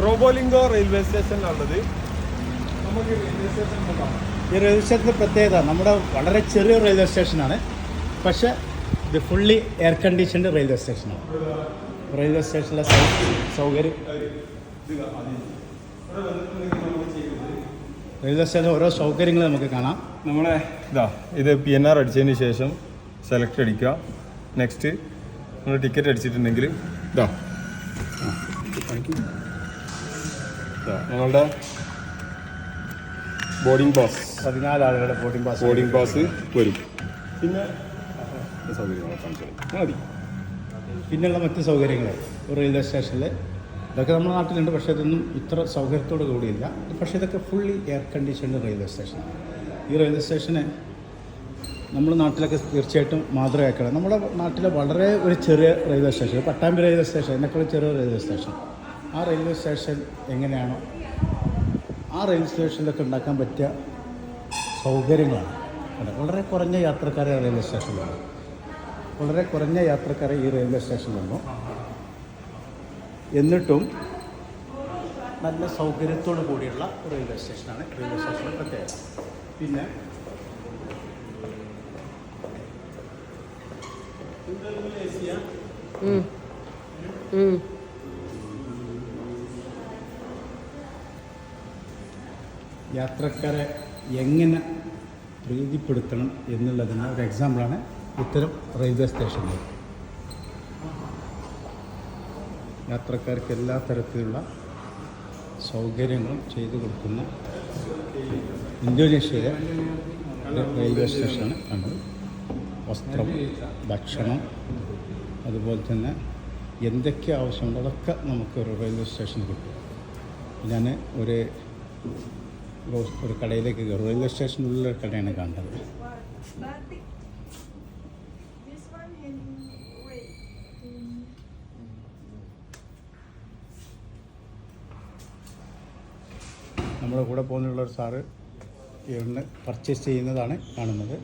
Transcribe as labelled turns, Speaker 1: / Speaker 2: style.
Speaker 1: പ്രോബോലിംഗോ railway സ്റ്റേഷനിലുള്ളത്. നമുക്ക് railway station കാണാം
Speaker 2: ഈ റെയിൽവേ സ്റ്റേഷന്റെ പ്രത്യേകത നമ്മുടെ വളരെ ചെറിയ റെയിൽവേ സ്റ്റേഷനാണ്. പക്ഷേ ഇത് ഫുള്ളി എയർ കണ്ടീഷൻഡ് റെയിൽവേ സ്റ്റേഷനാണ്. റെയിൽവേ സ്റ്റേഷനിലെ സൗകര്യം. റെയിൽവേ സ്റ്റേഷനിലെ ഓരോ സൗകര്യങ്ങൾ നമുക്ക് കാണാം.
Speaker 1: നമ്മളെ ഇതാ ഇത് പി എൻ ആർ അടിച്ചതിന് ശേഷം സെലക്ട് അടിക്കുക. നെക്സ്റ്റ് നമ്മൾ ടിക്കറ്റ് അടിച്ചിട്ടുണ്ടെങ്കിൽ ഇതാ. ഇതാ, ഞങ്ങളുടെ ബോർഡിംഗ് പാസ്
Speaker 2: പതിനാല് ആളുകളുടെ ബോർഡിംഗ് പാസ്
Speaker 1: ബോർഡിംഗ് പാസ് വരും. പിന്നെ സൗകര്യങ്ങൾ കാണിച്ചു. മതി.
Speaker 2: പിന്നെയുള്ള മറ്റ് സൗകര്യങ്ങൾ റെയിൽവേ സ്റ്റേഷനിൽ ഇതൊക്കെ നമ്മുടെ നാട്ടിലുണ്ട് പക്ഷേ ഇതൊന്നും ഇത്ര സൗകര്യത്തോടു കൂടിയില്ല. പക്ഷേ ഇതൊക്കെ fully air conditioned railway station ഈ റെയിൽവേ സ്റ്റേഷനെ നമ്മുടെ നാട്ടിലൊക്കെ തീർച്ചയായിട്ടും മാതൃകയാക്കണം. നമ്മുടെ നാട്ടിലെ വളരെ ഒരു ചെറിയ railway station Pattambi railway station എന്നൊക്കെ ചെറിയ റെയിൽവേ സ്റ്റേഷൻ ആ റെയിൽവേ സ്റ്റേഷൻ എങ്ങനെയാണോ ആ റെയിൽവേ സ്റ്റേഷനിലൊക്കെ ഉണ്ടാക്കാൻ പറ്റിയ സൗകര്യങ്ങളാണ്. വളരെ കുറഞ്ഞ യാത്രക്കാരെ റെയിൽവേ സ്റ്റേഷനിലുണ്ട് വളരെ കുറഞ്ഞ യാത്രക്കാരെ ഈ റെയിൽവേ സ്റ്റേഷനിലുള്ളൂ എന്നിട്ടും നല്ല സൗകര്യത്തോടു കൂടിയുള്ള റെയിൽവേ സ്റ്റേഷനാണ് റെയിൽവേ സ്റ്റേഷന്റെ പ്രത്യേകത. പിന്നെ യാത്രക്കാരെ എങ്ങനെ പ്രീതിപ്പെടുത്തണം എന്നുള്ളതിന് ഒരു എക്സാമ്പിളാണ് ഇത്തരം റെയിൽവേ സ്റ്റേഷനുകൾ യാത്രക്കാർക്ക് എല്ലാ തരത്തിലുള്ള സൗകര്യങ്ങളും ചെയ്തു കൊടുക്കുന്ന ഇന്തോനേഷ്യയിലെ റെയിൽവേ സ്റ്റേഷനാണ് കണ്ടത്. വസ്ത്രം ഭക്ഷണം അതുപോലെ തന്നെ എന്തൊക്കെ ആവശ്യമുണ്ടോ അതൊക്കെ നമുക്ക് ഒരു റെയിൽവേ സ്റ്റേഷനിൽ കിട്ടും. ഞാൻ ഒരു ഒരു കടയിലേക്ക് കയറും. റെയിൽവേ സ്റ്റേഷനുള്ള ഒരു കടയാണ് കണ്ടത്. നമ്മുടെ കൂടെ പോകുന്നുള്ള ഒരു സാറ് ഇവിടുന്ന് പർച്ചേസ് ചെയ്യുന്നതാണ് കാണുന്നത്.